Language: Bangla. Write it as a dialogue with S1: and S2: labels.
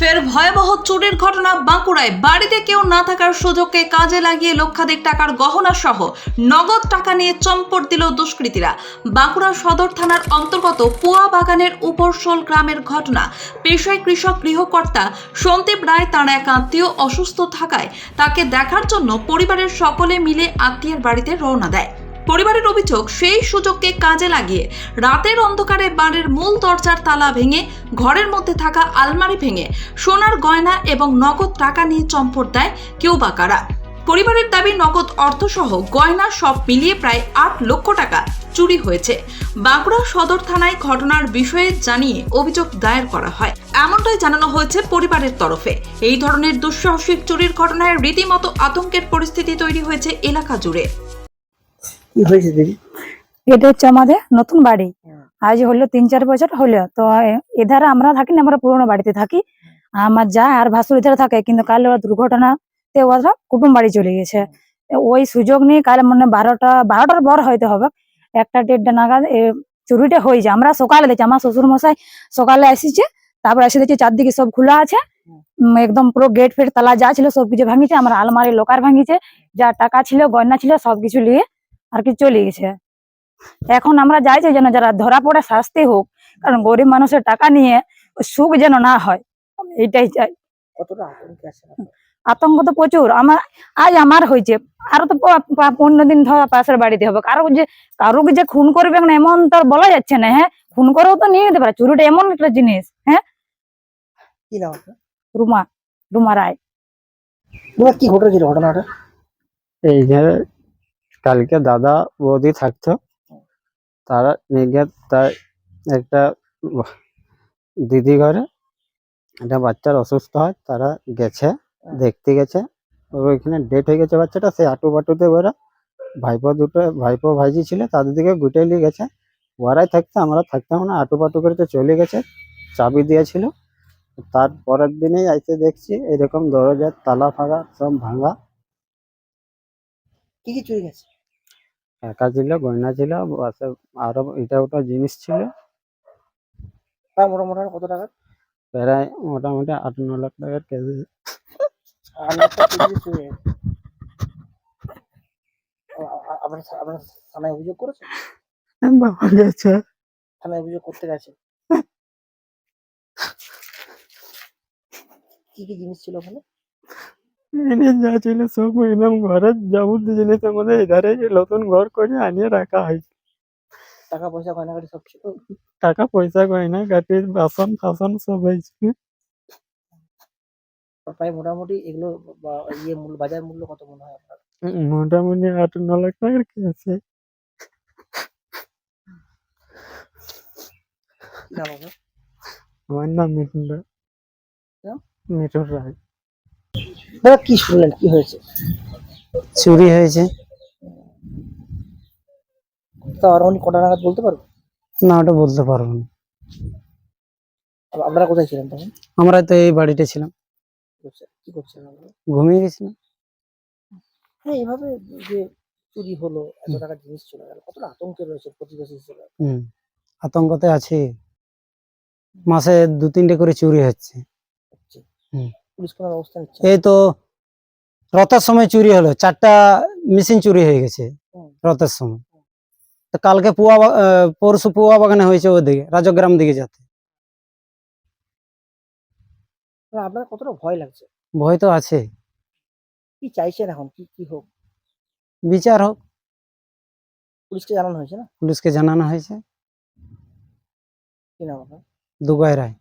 S1: ফের ভয়াবহ চুরির ঘটনা বাঁকুড়ায়। বাড়িতে কেউ না থাকার সুযোগকে কাজে লাগিয়ে লক্ষাধিক টাকার গহনা সহ নগদ টাকা নিয়ে চম্পট দিল দুষ্কৃতীরা। বাঁকুড়া সদর থানার অন্তর্গত পুয়া বাগানের উপরশোল গ্রামের ঘটনা। পেশায় কৃষক গৃহকর্তা সন্দীপ রায় তাঁর এক আত্মীয় অসুস্থ থাকায় তাকে দেখার জন্য পরিবারের সকলে মিলে আত্মীয়ের বাড়িতে রওনা দেয়। পরিবারের অভিযোগ, সেই সুযোগকে কাজে লাগিয়ে রাতের অন্ধকারে বাড়ির মূল দরজার তালা ভেঙে, ঘরের মধ্যে থাকা আলমারি ভেঙে, সোনার গয়না এবং নগদ টাকা নিয়ে চম্পট দেয় কেউ বা কারা। পরিবারের দাবি, নগদ অর্থসহ গয়না সব মিলিয়ে প্রায় আট লক্ষ টাকা চুরি হয়েছে। বাঁকুড়া সদর থানায় ঘটনার বিষয়ে জানিয়ে অভিযোগ দায়ের করা হয়। এমনটাই জানানো হয়েছে পরিবারের তরফে। এই ধরনের দুঃসাহসিক চুরির ঘটনায় রীতিমতো আতঙ্কের পরিস্থিতি তৈরি হয়েছে এলাকা জুড়ে।
S2: কি হয়েছে দিদি?
S3: এটা হচ্ছে আমাদের নতুন বাড়ি। আজ হলো তিন চার বছর হলো। তো এধারে আমরা থাকি না আমরা পুরোনো বাড়িতে থাকি। আমার যা আর ভাসুর এধারে থাকে কিন্তু কাল ওরা দুর্ঘটনাতে ওরা কুটুম বাড়ি চলে গেছে। ওই সুযোগ নিয়ে কাল মানে বারোটা বারোটার পর হয়তো হবে। একটা দেড়টা নাগাদ চুরিটা হয়েছে আমরা সকালে দেখছি আমার শ্বশুর মশাই সকালে এসেছে তারপর এসে দেখছি চারদিকে সব খোলা আছে। একদম পুরো গেট ফেট তালা যা ছিল সবকিছু ভাঙিছে আমার আলমারি লোকার ভাঙিছে। যা টাকা ছিল গয়না ছিল সবকিছু নিয়ে আর কি চলে গেছে। এখন আমরা চাইছি যেন যারা ধরা পড়ে শাস্তি হোক কারণ গরিব মানুষের টাকা নিয়ে সুখ যেন না হয় এইটাই চাই।
S2: কতটা আতঙ্কে
S3: তো প্রচুর। আমার আজ আমার হয়েছে আরও তো পনেরো দিন ধর পাশের বাড়িতে হবে। কারও যে কারও যে খুন করবে না এমন তো আর বলা যাচ্ছে না হ্যাঁ? খুন করেও তো নিয়ে নিতে পারে চুরিটা এমন একটা জিনিস হ্যাঁ? রুমা রুমা রায়।
S2: কি ঘটেছিল ঘটনাটা?
S4: এই যে কালকে দাদা বৌদি থাকতো, তারা নিয়ে তার একটা দিদি ঘরে, একটা বাচ্চার অসুস্থ হয়, তারা গেছে, দেখতে গেছে ওইখানে ডেট হয়ে গেছে বাচ্চাটা, সেই আটু বাটুতে ওরা ভাইপো দুটো, ভাইপো ভাইজি ছিল, তাদের দিকে গুটে নিয়ে গেছে। ওরাই থাকতো, আমরা থাকতাম না, আটু পাটু করে তো চলে গেছে, চাবি দিয়েছিল। তার পরের দিনেই আইসে দেখছি, এরকম দরজার তালা ফাঁকা সব ভাঙা।
S2: কি কি চুরি গেছে?
S4: টাকা ছিল গয়না ছিল বাসে আরও এটা ওটা জিনিস ছিল।
S2: তার মোটামুটি কত টাকা?
S4: প্রায় মোটামুটি আট ন লাখ টাকার কেজি।
S2: থানায় অভিযোগ করেছে?
S4: বাবা গেছে।
S2: থানায় অভিযোগ করতে গেছে? কি কি জিনিস ছিল ওখানে?
S4: জিনিস যা ছিল সব একদম ঘরের যাবতীয় জিনিস আমাদের এধারে নতুন ঘর করে আনিয়ে রাখা হয়েছে।
S2: টাকা পয়সা গয়নাগাড়ি সব ছিল।
S4: টাকা পয়সা গয়না কাটি বাসন ফাসন সব হয়েছে।
S2: প্রায় মোটামুটি এগুলো বা- ইয়ে মূল্য বাজার মূল্য কত মনে হয় আপনার?
S4: মোটামুটি আট ন লাখ টাকার
S2: কি আছে?
S4: আমার নাম মিঠুন রায়। মিঠুন রায়।
S2: দাদা কি শুনলেন? কি হয়েছে?
S4: চুরি হয়েছে।
S2: তা আর উনি কটা নাগাদ বলতে পারব?
S4: না ওটা বলতে পারব না।
S2: আপ- আপনারা কোথায় ছিলেন তখন?
S4: আমরা তো এই বাড়িতে ছিলাম।
S2: কি করছে- কি আপনারা?
S4: ঘুমিয়ে গেছিলাম।
S2: হ্যাঁ এইভাবে যে চুরি হলো এত টাকার জিনিস চলে গেল কতটা আতঙ্কে রয়েছে প্রতিবেশী হিসেবে?
S4: হুম আতঙ্কতে আছে। মাসে দু তিনটে করে চুরি হচ্ছে।
S2: পুলিশ কোনো ব্যবস্থা নিচ্ছে।
S4: এই তো রথের সময় চুরি হলো চারটা মেশিন চুরি হয়ে গেছে। রথের সময়। তো কালকে পুয়া পরশু পুয়া বাগানে হয়েছে ওদিকে রাজগ্রাম দিকে যাতে।
S2: আপনার কতটা ভয় লাগছে?
S4: ভয় তো আছে।
S2: কি চাইছেন এখন? কি কি হোক?
S4: বিচার হোক।
S2: পুলিশকে জানানো হয়েছে না?
S4: পুলিশকে জানানো হয়েছে।
S2: কি নাম আপনার?
S4: দুগাই রায়।